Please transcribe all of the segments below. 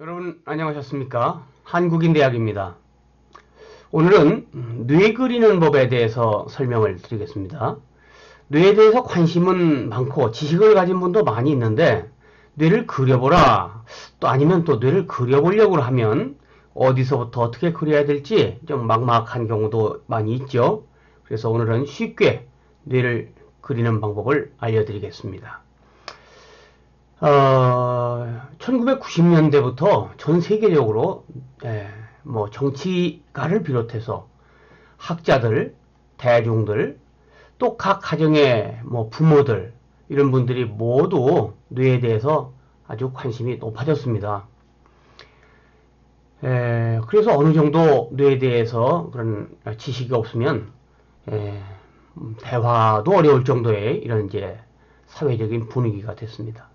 여러분 안녕하셨습니까? 한국인대학입니다. 오늘은 뇌 그리는 법에 대해서 설명을 드리겠습니다. 뇌에 대해서 관심은 많고 지식을 가진 분도 많이 있는데 뇌를 그려보라 또 아니면 또 뇌를 그려보려고 하면 어디서부터 어떻게 그려야 될지 좀 막막한 경우도 많이 있죠. 그래서 오늘은 쉽게 뇌를 그리는 방법을 알려드리겠습니다. 어, 1990년대부터 전 세계적으로 예, 뭐 정치가를 비롯해서 학자들, 대중들, 또 각 가정의 뭐 부모들 이런 분들이 모두 뇌에 대해서 아주 관심이 높아졌습니다. 에, 그래서 어느 정도 뇌에 대해서 그런 지식이 없으면 에, 음, 대화도 어려울 정도의 이런 이제 사회적인 분위기가 됐습니다.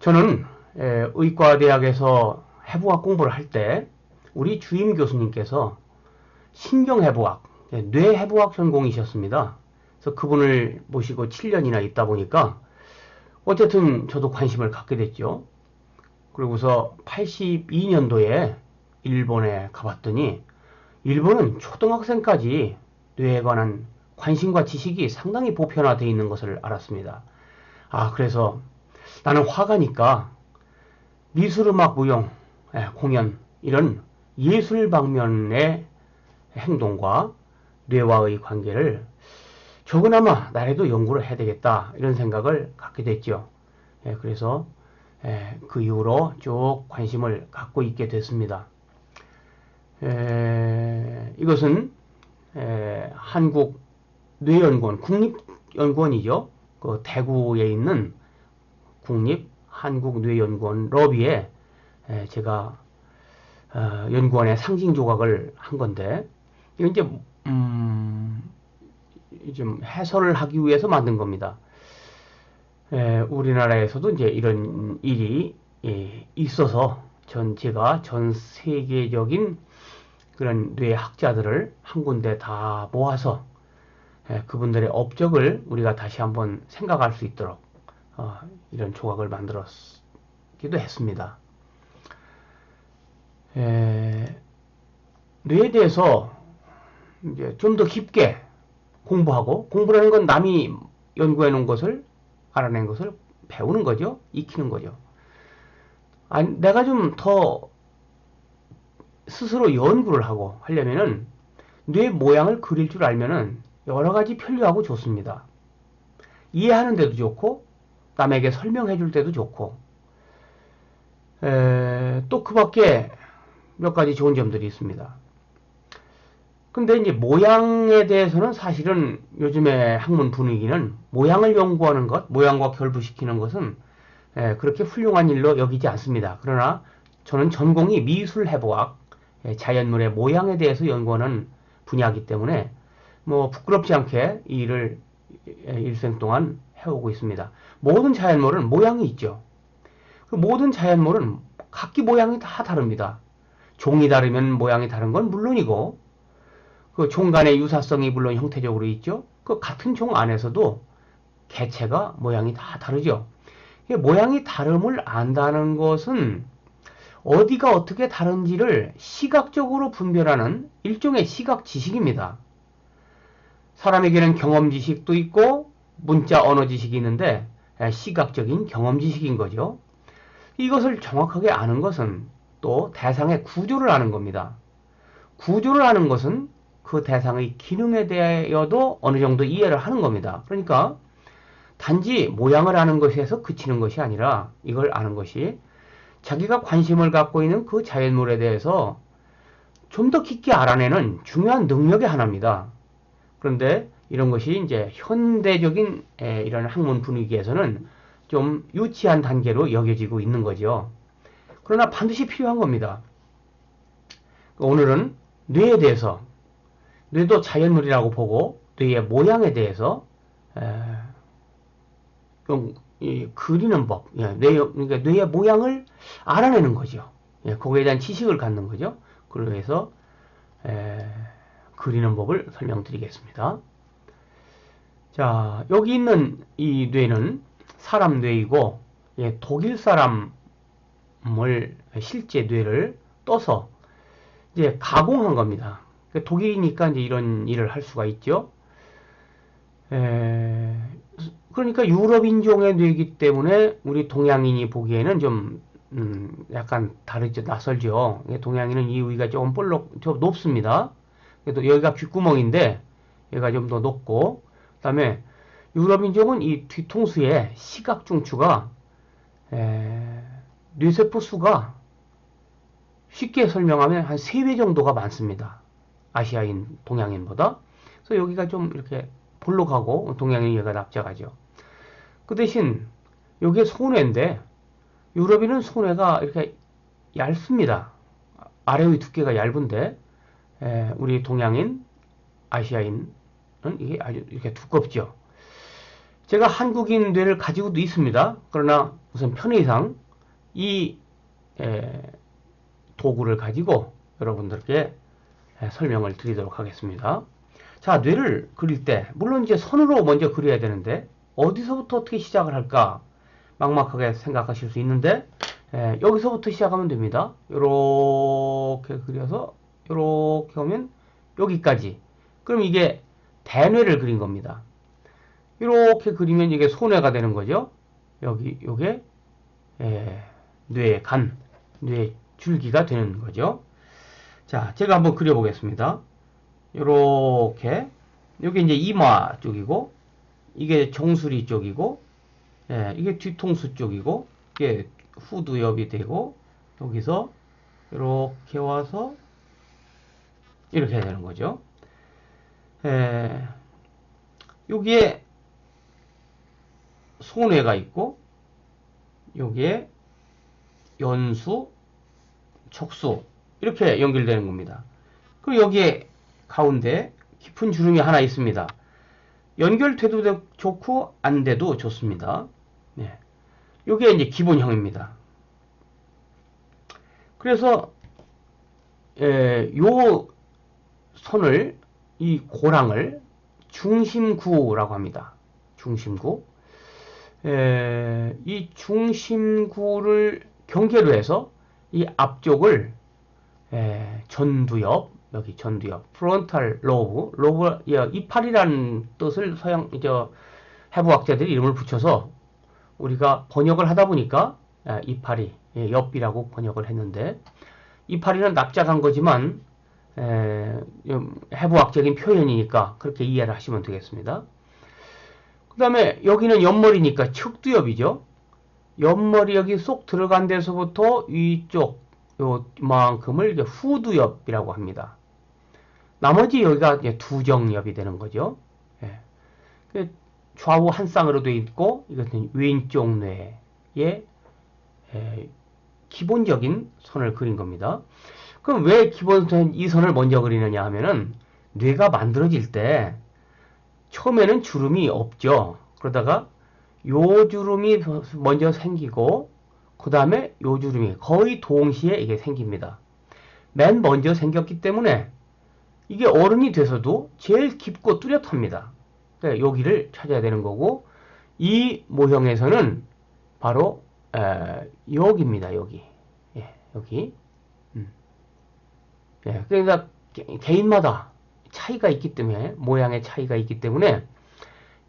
저는 에, 의과대학에서 해부학 공부를 할 때 우리 주임 교수님께서 신경해부학, 예, 뇌해부학 전공이셨습니다. 그래서 그분을 모시고 7년이나 있다 보니까 어쨌든 저도 관심을 갖게 됐죠. 그러고서 82년도에 일본에 가봤더니 일본은 초등학생까지 뇌에 관한 관심과 지식이 상당히 보편화되어 있는 것을 알았습니다. 아, 그래서 나는 화가니까 미술음악 무용, 예, 공연 이런 예술 방면의 행동과 뇌와의 관계를 조그나마 나라도 연구를 해야 되겠다 이런 생각을 갖게 됐죠. 예, 그래서 예, 그 이후로 쭉 관심을 갖고 있게 됐습니다. 예, 이것은 예, 한국 뇌연구원 국립연구원이죠. 그 대구에 있는 국립 한국뇌연구원 러비에 예, 제가 어, 연구원의 상징 조각을 한 건데 이건 이제 음, 좀 해설을 하기 위해서 만든 겁니다. 에, 우리나라에서도 이제 이런 일이 예, 있어서 전 제가 전 세계적인 그런 뇌학자들을 한 군데 다 모아서 예, 그분들의 업적을 우리가 다시 한번 생각할 수 있도록 어, 이런 조각을 만들었기도 했습니다. 에, 뇌에 대해서 이제 좀 더 깊게 공부하고 공부라는 건 남이 연구해 놓은 것을 알아낸 것을 배우는 거죠. 익히는 거죠. 아니, 내가 좀 더 스스로 연구를 하고 하려면은 뇌 모양을 그릴 줄 알면은 여러 가지 편리하고 좋습니다. 이해하는 데도 좋고 남에게 설명해 줄 때도 좋고 에, 또그 밖에 몇 가지 좋은 점들이 있습니다. 근데 이제 모양에 대해서는 사실은 요즘의 학문 분위기는 모양을 연구하는 것, 모양과 결부시키는 것은 예, 그렇게 훌륭한 일로 여기지 않습니다. 그러나 저는 전공이 미술해부학, 예, 자연물의 모양에 대해서 연구하는 분야이기 때문에 뭐 부끄럽지 않게 이 일을 예, 일생 동안 해오고 있습니다. 모든 자연물은 모양이 있죠. 그 모든 자연물은 각기 모양이 다 다릅니다. 종이 다르면 모양이 다른 건 물론이고 그 종 간의 유사성이 물론 형태적으로 있죠. 그 같은 종 안에서도 개체가 모양이 다 다르죠. 모양이 다름을 안다는 것은 어디가 어떻게 다른지를 시각적으로 분별하는 일종의 시각 지식입니다. 사람에게는 경험 지식도 있고 문자 언어 지식이 있는데 시각적인 경험 지식인 거죠. 이것을 정확하게 아는 것은 또 대상의 구조를 아는 겁니다. 구조를 아는 것은 그 대상의 기능에 대하여도 어느 정도 이해를 하는 겁니다. 그러니까 단지 모양을 아는 것에서 그치는 것이 아니라 이걸 아는 것이 자기가 관심을 갖고 있는 그 자연물에 대해서 좀 더 깊게 알아내는 중요한 능력의 하나입니다. 그런데 이런 것이 이제 현대적인 이런 학문 분위기에서는 좀 유치한 단계로 여겨지고 있는 거죠. 그러나 반드시 필요한 겁니다. 오늘은 뇌에 대해서 뇌도 자연물이라고 보고 뇌의 모양에 대해서 좀 그리는 법, 예, 뇌, 그러니까 뇌의 모양을 알아내는 거죠. 예, 거기에 대한 지식을 갖는 거죠. 그래서 에, 그리는 법을 설명드리겠습니다. 자, 여기 있는 이 뇌는 사람 뇌이고 예, 독일 사람 유럽을 실제 뇌를 떠서 이제 가공한 겁니다. 그러니까 독일이니까 이제 이런 일을 할 수가 있죠. 에, 그러니까 유럽 인종의 뇌이기 때문에 우리 동양인이 보기에는 좀 음, 약간 다르죠, 낯설죠. 동양인은 이 위가 조금 볼록, 좀 높습니다. 그래도 여기가 귓구멍인데, 얘가 좀 더 높고, 그 다음에 유럽 인종은 이 뒤통수에 시각 중추가, 에, 뇌세포 수가 쉽게 설명하면 한 3배 정도가 많습니다. 아시아인, 동양인보다. 그래서 여기가 좀 이렇게 볼록하고 동양인 얘가 납작하죠. 그 대신 여기에 손해인데 유럽인은 손해가 이렇게 얇습니다. 아래의 두께가 얇은데 에, 우리 동양인, 아시아인은 이게 아주 이렇게 두껍죠. 제가 한국인 뇌를 가지고도 있습니다. 그러나 우선 편의상 이 에, 도구를 가지고 여러분들께 설명을 드리도록 하겠습니다. 자, 뇌를 그릴 때 물론 이제 선으로 먼저 그려야 되는데 어디서부터 어떻게 시작을 할까 막막하게 생각하실 수 있는데 에, 여기서부터 시작하면 됩니다. 이렇게 그려서 이렇게 오면 여기까지. 그럼 이게 대뇌를 그린 겁니다. 이렇게 그리면 이게 소뇌가 되는 거죠. 여기 요게 뇌 간, 뇌 줄기가 되는 거죠. 자, 제가 한번 그려보겠습니다. 요렇게 여기 이제 이마 쪽이고 이게 정수리 쪽이고 예, 이게 뒤통수 쪽이고 이게 후두엽이 되고 여기서 이렇게 와서 이렇게 되는 거죠. 예, 여기에 손해가 있고 여기에 연수, 척수 이렇게 연결되는 겁니다. 그리고 여기에 가운데 깊은 주름이 하나 있습니다. 연결돼도 좋고 안 돼도 좋습니다. 네. 이게 이제 기본형입니다. 그래서 에, 요 선을 이 고랑을 중심구라고 합니다. 중심구. 에, 이 중심구를 경계로 해서 이 앞쪽을 에, 전두엽, 여기 전두엽, 프론탈 로브, 로브, 이파리라는 뜻을 서양, 저, 해부학자들이 이름을 붙여서 우리가 번역을 하다 보니까 이파리, 예, 옆이라고 번역을 했는데 이파리는 납작한 거지만 해부학적인 표현이니까 그렇게 이해를 하시면 되겠습니다. 그 다음에 여기는 옆머리니까 척두엽이죠. 옆머리 여기 쏙 들어간 데서부터 위쪽 요만큼을 후두엽이라고 합니다. 나머지 여기가 두정엽이 되는 거죠. 예. 그 좌우 한 쌍으로 되어 있고 이것은 왼쪽 뇌의 기본적인 선을 그린 겁니다. 그럼 왜 기본 이 선을 먼저 그리느냐 하면은 뇌가 만들어질 때 처음에는 주름이 없죠. 그러다가 요 주름이 먼저 생기고 그 다음에 요 주름이 거의 동시에 이게 생깁니다. 맨 먼저 생겼기 때문에 이게 어른이 돼서도 제일 깊고 뚜렷합니다. 네, 여기를 찾아야 되는 거고 이 모형에서는 바로 에, 여기입니다. 여기 예, 여기 음. 예, 그러니까 개인마다 차이가 있기 때문에 모양의 차이가 있기 때문에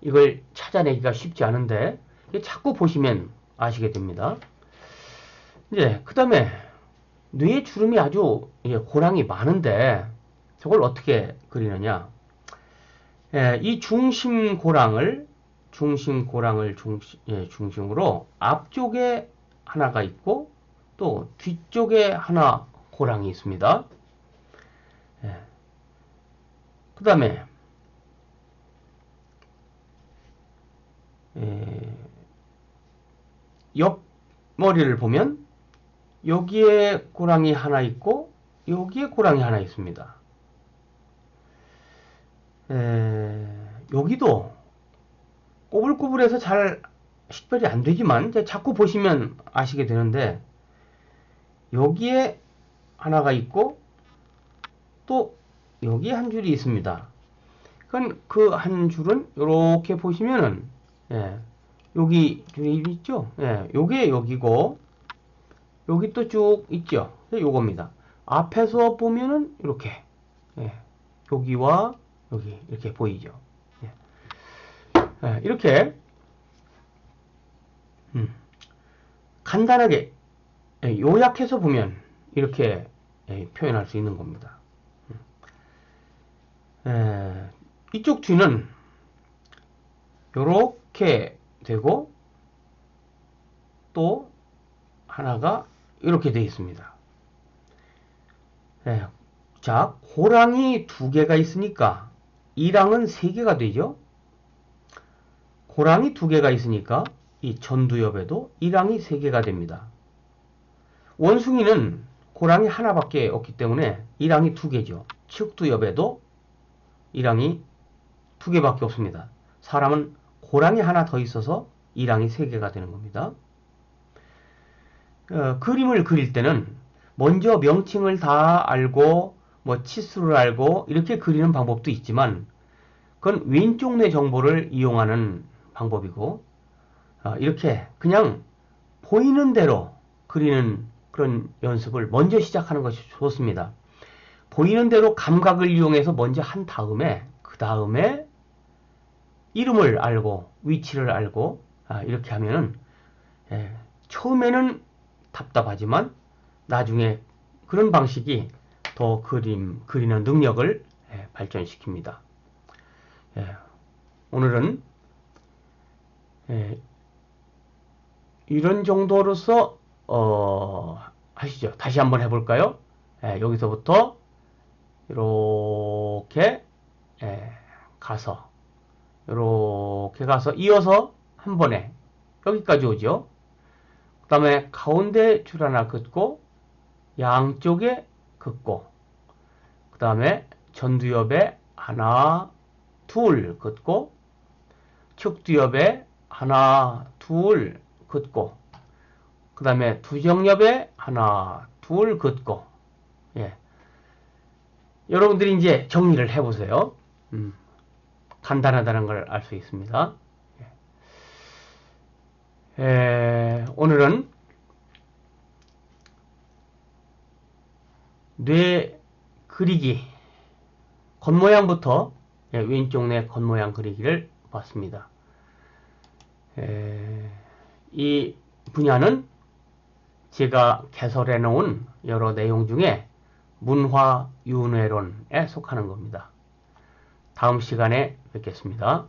이걸 찾아내기가 쉽지 않은데 자꾸 보시면 아시게 됩니다. 이제 그 다음에 뇌 주름이 아주 고랑이 많은데 저걸 어떻게 그리느냐? 예, 이 중심 고랑을 중심 고랑을 중심, 예, 중심으로 앞쪽에 하나가 있고 또 뒤쪽에 하나 고랑이 있습니다. 예. 그 다음에 예, 옆 머리를 보면 여기에 고랑이 하나 있고 여기에 고랑이 하나 있습니다. 에, 여기도 꼬불꼬불해서 잘 식별이 안 되지만 자꾸 보시면 아시게 되는데 여기에 하나가 있고 또 여기 한 줄이 있습니다. 그건 그 한 줄은 이렇게 보시면은 예, 여기 줄이 있죠. 예, 요게 여기고 여기 또 쭉 있죠. 요겁니다. 앞에서 보면은 이렇게 예, 여기와 여기 이렇게 보이죠. 예. 예, 이렇게 음, 간단하게 예, 요약해서 보면 이렇게 예, 표현할 수 있는 겁니다. 음. 예, 이쪽 뒤는 요렇게 되고 또 하나가 이렇게 되어 있습니다. 예, 자, 고랑이 두 개가 있으니까 이랑은 세 개가 되죠. 고랑이 두 개가 있으니까 이 전두엽에도 이랑이 세 개가 됩니다. 원숭이는 고랑이 하나밖에 없기 때문에 이랑이 두 개죠. 측두엽에도 이랑이 두 개밖에 없습니다. 사람은 고랑이 하나 더 있어서 이랑이 세 개가 되는 겁니다. 어, 그림을 그릴 때는 먼저 명칭을 다 알고 뭐 치수를 알고 이렇게 그리는 방법도 있지만 그건 왼쪽 내 정보를 이용하는 방법이고 어, 이렇게 그냥 보이는 대로 그리는 그런 연습을 먼저 시작하는 것이 좋습니다. 보이는 대로 감각을 이용해서 먼저 한 다음에 그 다음에 이름을 알고 위치를 알고 아, 이렇게 하면은 예, 처음에는 답답하지만 나중에 그런 방식이 더 그림 그리는 능력을 예, 발전시킵니다. 예, 오늘은 예, 이런 정도로서 어, 하시죠. 다시 한번 해볼까요? 예, 여기서부터 이렇게 예, 가서 이렇게 가서 이어서 한 번에 여기까지 오죠. 그 다음에 가운데 줄 하나 긋고 양쪽에 긋고 그 다음에 전두엽에 하나 둘 긋고 측두엽에 하나 둘 긋고 그 다음에 두정엽에 하나 둘 긋고 예. 여러분들이 이제 정리를 해보세요. 음. 간단하다는 걸 알 수 있습니다. 예. 에, 오늘은 뇌 그리기 겉모양부터 예, 왼쪽 뇌 겉모양 그리기를 봤습니다. 에, 이 분야는 제가 개설해 놓은 여러 내용 중에 문화윤회론에 속하는 겁니다. 다음 시간에 뵙겠습니다.